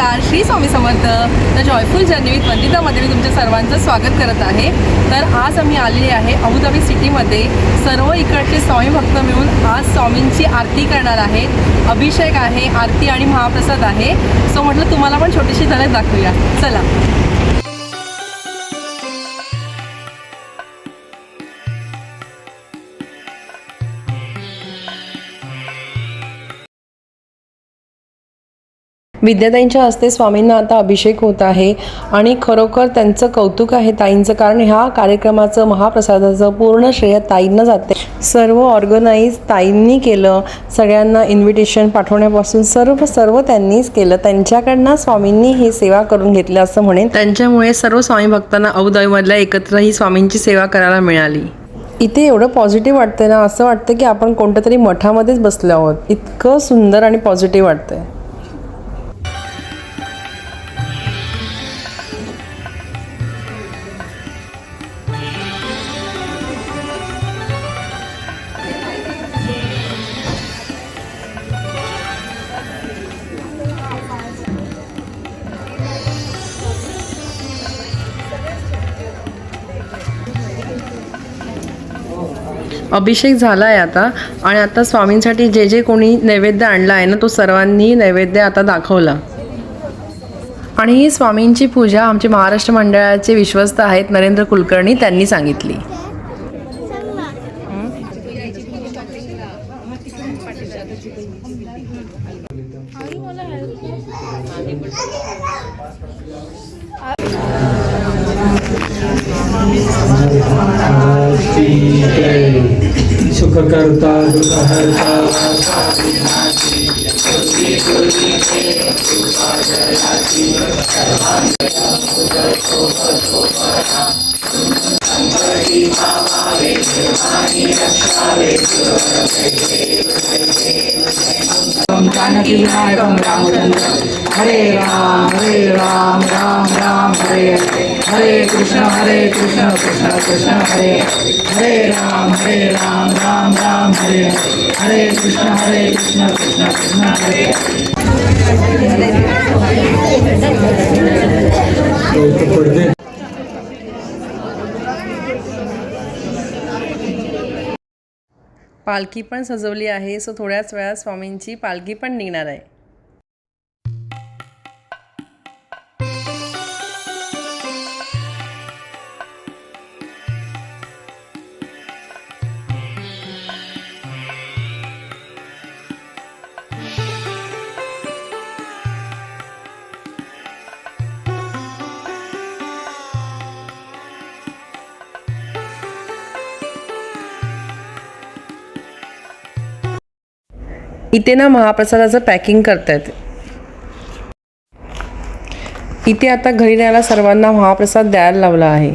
नमस्कार. Shri Swami Samarth. The joyful journey with वंदितामध्ये मी तुमच्या सर्वांचं स्वागत करत आहे. तर आज आम्ही आलेले आहे अबुधाबी सिटीमध्ये. सर्व इकडचे स्वामी भक्त मिळून आज स्वामींची आरती करणार आहेत अभिषेक आहे आरती आणि महाप्रसाद आहे. सो म्हटलं तुम्हाला पण छोटीशी झलक दाखवूया. चला. विद्याताईंच्या हस्ते स्वामींना आता अभिषेक होत आहे आणि खरोखर त्यांचं कौतुक आहे ताईंचं कारण ह्या कार्यक्रमाचं महाप्रसादाचं पूर्ण श्रेय ताईंना जाते. सर्व ऑर्गनाईज ताईंनी केलं. सगळ्यांना इन्व्हिटेशन पाठवण्यापासून सर्व सर्व त्यांनीच केलं. त्यांच्याकडनं स्वामींनी ही सेवा करून घेतली असं म्हणेन. त्यांच्यामुळे सर्व स्वामी भक्तांना अबुधाबीमधल्या एकत्र ही स्वामींची सेवा करायला मिळाली. इथे एवढं पॉझिटिव्ह वाटतंय ना असं वाटतं की आपण कोणत्या तरी मठामध्येच बसलो आहोत. इतकं सुंदर आणि पॉझिटिव्ह वाटतंय. अभिषेक झाला आहे आता. आणि आता स्वामींसाठी जे जे कोणी नैवेद्य आणला आहे ना तो सर्वांनी नैवेद्य आता दाखवला. आणि ही स्वामींची पूजा आमचे महाराष्ट्र मंडळाचे विश्वस्त आहेत नरेंद्र कुलकर्णी त्यांनी सांगितली. सुखकर्ता दुःखहर्ता जानकी विनायकं रामचंद्र हरे राम हरे राम राम राम हरे हरे। हरे कृष्ण हरे कृष्ण कृष्ण कृष्ण हरे हरे राम हरे राम राम राम हरे हरे हरे कृष्ण हरे कृष्ण कृष्ण कृष्ण हरे। पालखी पण सजवली आहे सो थोड्याच वेळात स्वामींची पालखी पण निघणार आहे. इथे ना महाप्रसादाचं पॅकिंग करतायत. इथे आता घरी न्यायला सर्वांना महाप्रसाद द्यायला लावला आहे.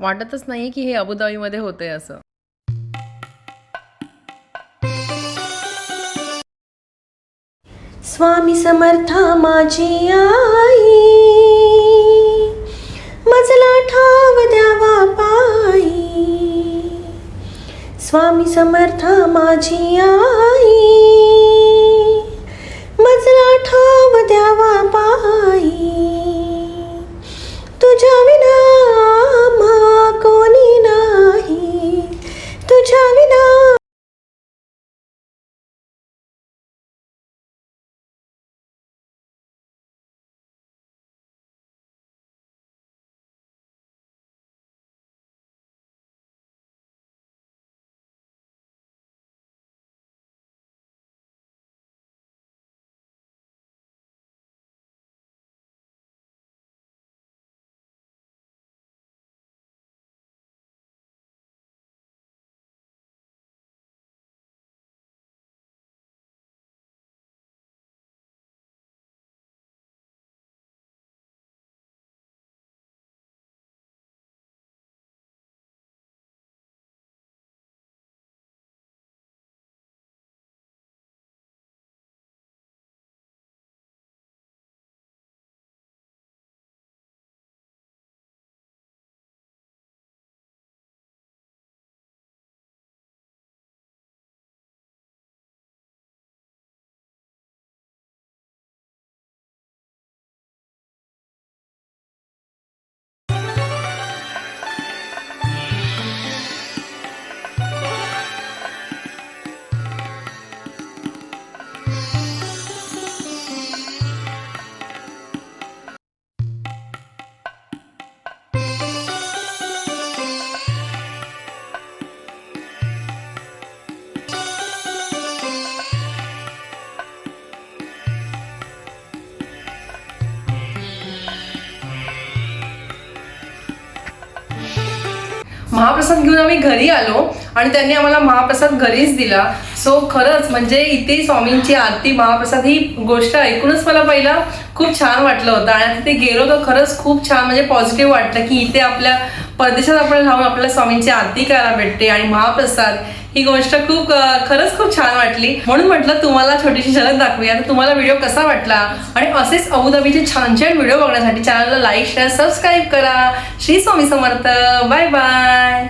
वाटतच नाही की हे अबुधाबीमध्ये होतंय असं. स्वामी समर्था माझी आई मजला ठाव द्यावा पायी. स्वामी समर्था माझी आई tongue. महाप्रसाद घेऊन आम्ही घरी आलो आणि त्यांनी आम्हाला महाप्रसाद घरीच दिला. सो खरंच म्हणजे इथे स्वामींची आरती महाप्रसाद ही गोष्ट ऐकूनच मला पहिला खूप छान वाटलं होतं. आणि तिथे गेलो तर खरंच खूप छान म्हणजे पॉझिटिव्ह वाटलं की इथे आपल्या परदेशात आपण राहून आपल्याला स्वामींची आरती करायला भेटते आणि महाप्रसाद. ही गोष्ट खूप खरंच खूप छान वाटली. म्हणून म्हटलं तुम्हाला छोटीशी झलक दाखवूया. तर तुम्हाला व्हिडिओ कसा वाटला? आणि असेच अबुधाबीचे छान छान व्हिडिओ बघण्यासाठी चॅनलला लाईक शेअर सबस्क्राईब करा. श्री स्वामी समर्थ. Bye bye.